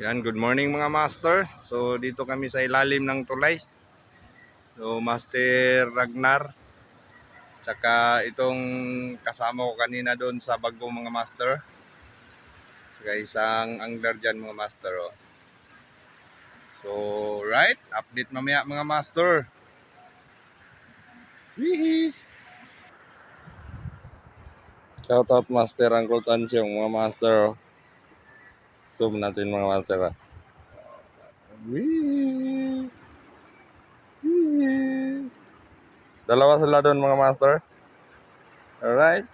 Yan, good morning mga master. So dito kami sa ilalim ng tulay. So Master Ragnar. Tsaka itong kasama ko kanina doon sa bagong mga master. Tsaka isang angler dyan mga master. Oh. So right, update mamaya mga master. Hihi. Shout out Master Uncle Tansyong mga master. Oh. Zoom natin mga master. ah. Wee! Wee! Dalawa sila doon mga master. Alright.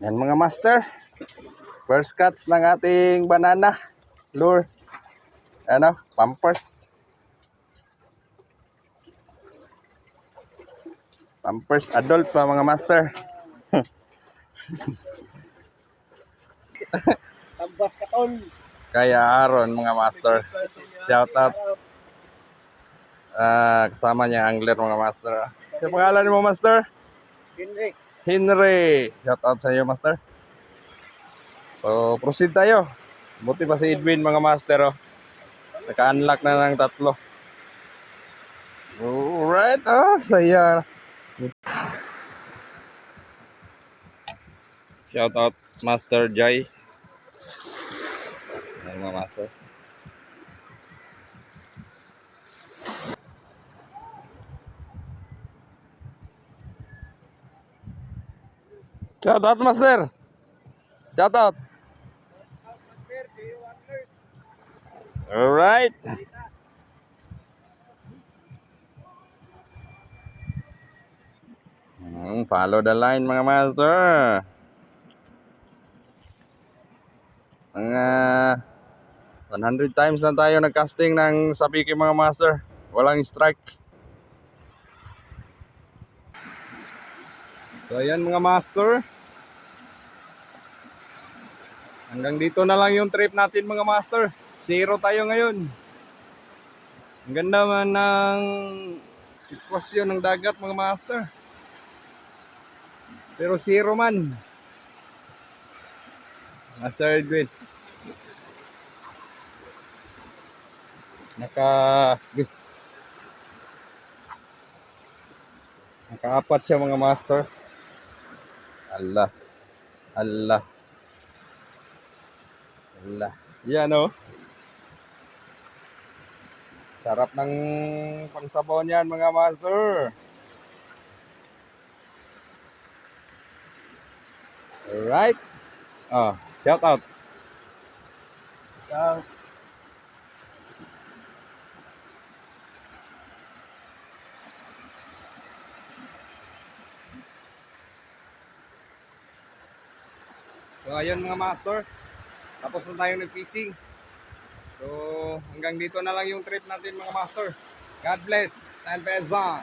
Yan mga master. First cuts ng ating banana lure. Ano? Pampers. Pampers adult pa mga master. Tambas ka ton. Kaya Aaron mga master. Shout out. Ah, kasama niya angler mga master. Sa pangalan mo master? Henrik. Henry. Shout out sa iyo master. So, proceed tayo. Buti pa si Edwin mga master oh. Naka-unlock na ng tatlo. Alright, ah, saya. Shout out Master Jai. Ayan mga master. Shout out Master. Shout out. Alright. Hmm, follow the line mga master. Mga 100 times na tayo nag-casting ng sabiki mga master. Walang strike. So ayan mga master. Hanggang dito na lang yung trip natin mga master. Zero tayo ngayon. Ang ganda man ng sitwasyon ng dagat mga master. Pero zero man. Master Edwin. Naka... Nakaapat siya mga master. Allah. Allah. Allah. Yan oh. Sarap ng pangsabaw niyan mga master. Alright. Oh, shout out. Ikaw. So ayun mga master. Tapos na tayo nag-fishing. So hanggang dito na lang yung trip natin mga master. God bless and peace on.